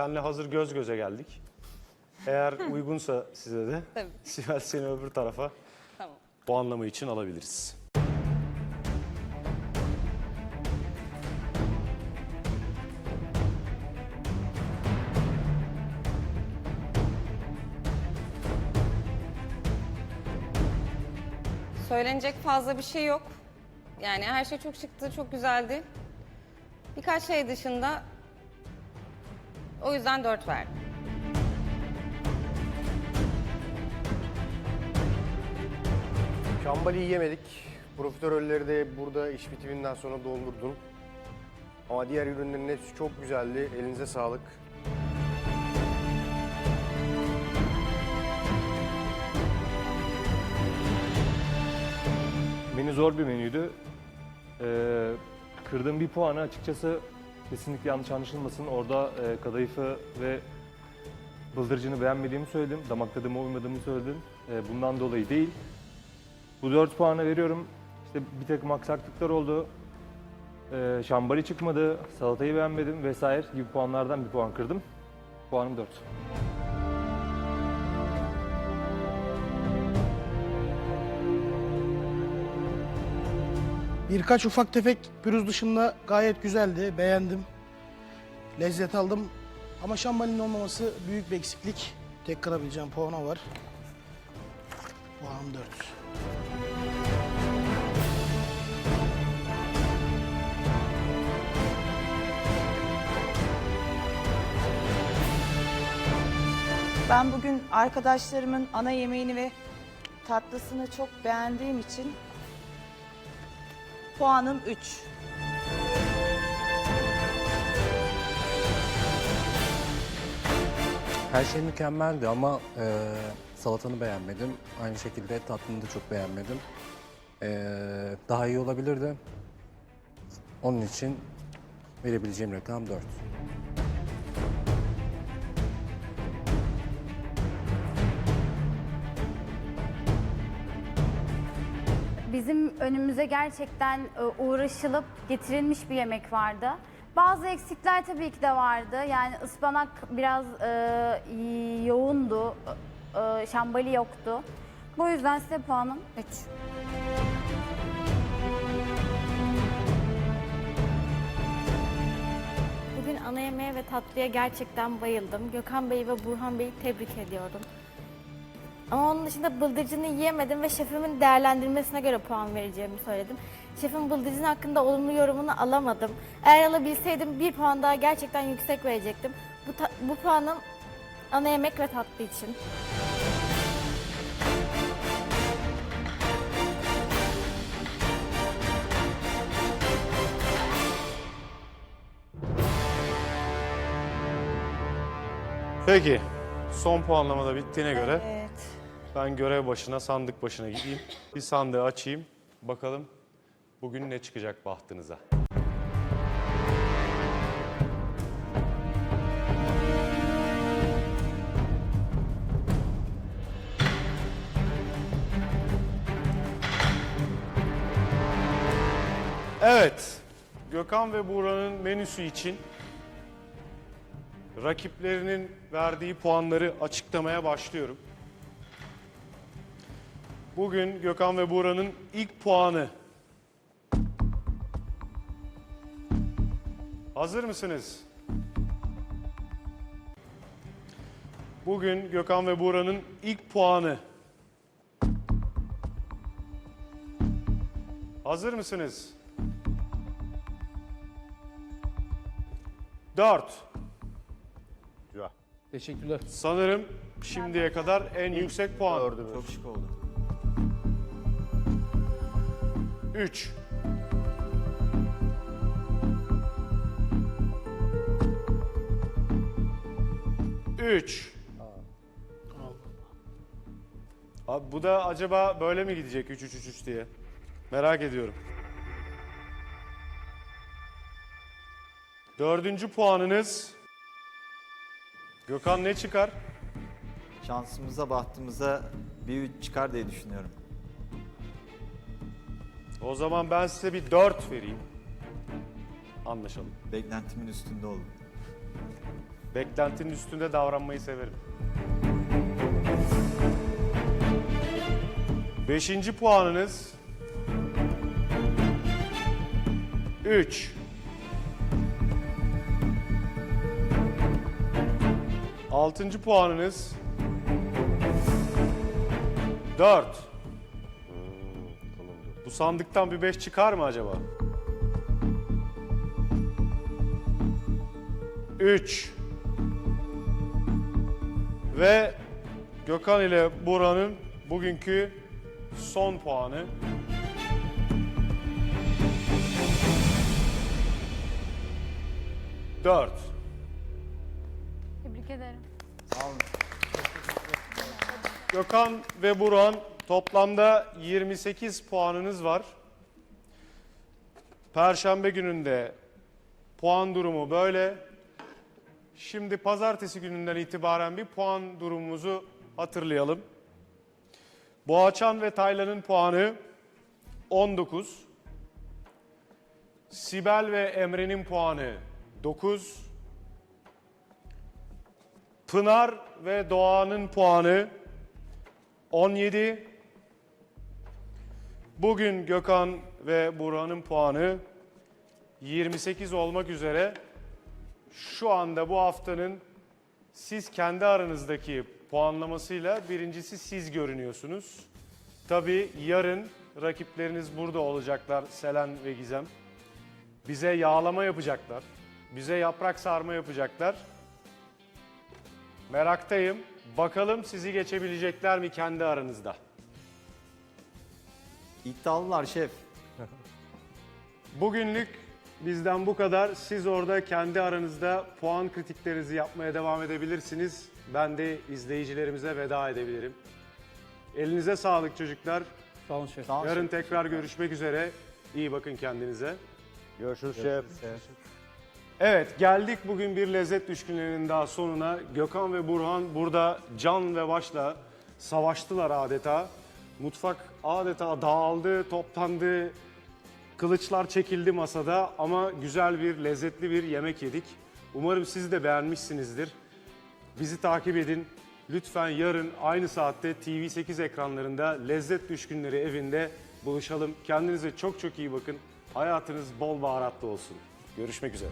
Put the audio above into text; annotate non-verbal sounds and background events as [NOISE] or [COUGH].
senle hazır göz göze geldik. Eğer [LAUGHS] uygunsa size de Tabii. [LAUGHS] Sibel seni öbür tarafa Tamam. puanlama için alabiliriz. Söylenecek fazla bir şey yok. Yani her şey çok şıktı, çok güzeldi. Birkaç şey dışında o yüzden 4 verdim. Şambali'yi yemedik. Profiterolleri de burada iş bitiminden sonra doldurdum. Ama diğer ürünlerin hepsi çok güzeldi. Elinize sağlık. Menü zor bir menüydü. Ee, kırdığım bir puanı açıkçası kesinlikle yanlış anlaşılmasın. Orada e, kadayıfı ve bıldırcını beğenmediğimi söyledim. Damak tadıma uymadığımı söyledim. Ee, bundan dolayı değil. Bu 4 puanı veriyorum. İşte bir takım aksaklıklar oldu. Ee, şambali çıkmadı, salatayı beğenmedim vesaire gibi puanlardan bir puan kırdım. Puanım 4. Birkaç ufak tefek pürüz dışında gayet güzeldi. Beğendim. Lezzet aldım. Ama şambalinin olmaması büyük bir eksiklik. Tek kırabileceğim puanı var. Puanım 4. Ben bugün arkadaşlarımın ana yemeğini ve tatlısını çok beğendiğim için puanım 3. Her şey mükemmeldi ama e, salatanı beğenmedim. Aynı şekilde tatlını da çok beğenmedim. E, daha iyi olabilirdi. Onun için verebileceğim rakam 4. Bizim önümüze gerçekten e, uğraşılıp getirilmiş bir yemek vardı. Bazı eksikler tabii ki de vardı. Yani ıspanak biraz e, yoğundu, e, şambali yoktu. Bu yüzden size puanım 3. Bugün ana yemeğe ve tatlıya gerçekten bayıldım. Gökhan Bey ve Burhan Bey'i tebrik ediyorum. Ama onun dışında bıldırcını yiyemedim ve şefimin değerlendirmesine göre puan vereceğimi söyledim. Şefin bıldırcın hakkında olumlu yorumunu alamadım. Eğer alabilseydim bir puan daha gerçekten yüksek verecektim. Bu, ta- bu puanım ana yemek ve tatlı için. Peki, son puanlamada bittiğine göre Evet. Ben görev başına, sandık başına gideyim. Bir sandığı açayım, bakalım bugün ne çıkacak bahtınıza. Evet, Gökhan ve Buğra'nın menüsü için rakiplerinin verdiği puanları açıklamaya başlıyorum. Bugün Gökhan ve Buğra'nın ilk puanı. Hazır mısınız? Bugün Gökhan ve Buğra'nın ilk puanı. Hazır mısınız? Dört. Teşekkürler. Sanırım şimdiye kadar en yüksek puan. Çok şık oldu. 3. Üç. Abi bu da acaba böyle mi gidecek 3 3 3 3 diye? Merak ediyorum. Dördüncü puanınız. Gökhan ne çıkar? Şansımıza, bahtımıza bir üç çıkar diye düşünüyorum. O zaman ben size bir 4 vereyim. Anlaşalım. Beklentimin üstünde oldu. Beklentinin üstünde davranmayı severim. Beşinci puanınız 3. Altıncı puanınız 4. Bu sandıktan bir 5 çıkar mı acaba? 3. Ve Gökhan ile Burhan'ın bugünkü son puanı. Dört. Tebrik ederim. Gökhan ve Burhan toplamda 28 puanınız var. Perşembe gününde puan durumu böyle. Şimdi pazartesi gününden itibaren bir puan durumumuzu hatırlayalım. Boğaçan ve Taylan'ın puanı 19. Sibel ve Emre'nin puanı 9. Pınar ve Doğan'ın puanı 17. Bugün Gökhan ve Burhan'ın puanı 28 olmak üzere şu anda bu haftanın siz kendi aranızdaki puanlamasıyla birincisi siz görünüyorsunuz. Tabii yarın rakipleriniz burada olacaklar Selen ve Gizem. Bize yağlama yapacaklar. Bize yaprak sarma yapacaklar. Meraktayım. Bakalım sizi geçebilecekler mi kendi aranızda? İddialılar şef. Bugünlük bizden bu kadar. Siz orada kendi aranızda puan kritiklerinizi yapmaya devam edebilirsiniz. Ben de izleyicilerimize veda edebilirim. Elinize sağlık çocuklar. Sağ olun şef. Sağ olun Yarın şef. tekrar görüşmek üzere. İyi bakın kendinize. Görüşürüz şef. Evet geldik bugün bir lezzet düşkünlerinin daha sonuna. Gökhan ve Burhan burada can ve başla savaştılar adeta. Mutfak adeta dağıldı, toplandı. Kılıçlar çekildi masada ama güzel bir, lezzetli bir yemek yedik. Umarım siz de beğenmişsinizdir. Bizi takip edin. Lütfen yarın aynı saatte TV8 ekranlarında Lezzet Düşkünleri evinde buluşalım. Kendinize çok çok iyi bakın. Hayatınız bol baharatlı olsun. Görüşmek üzere.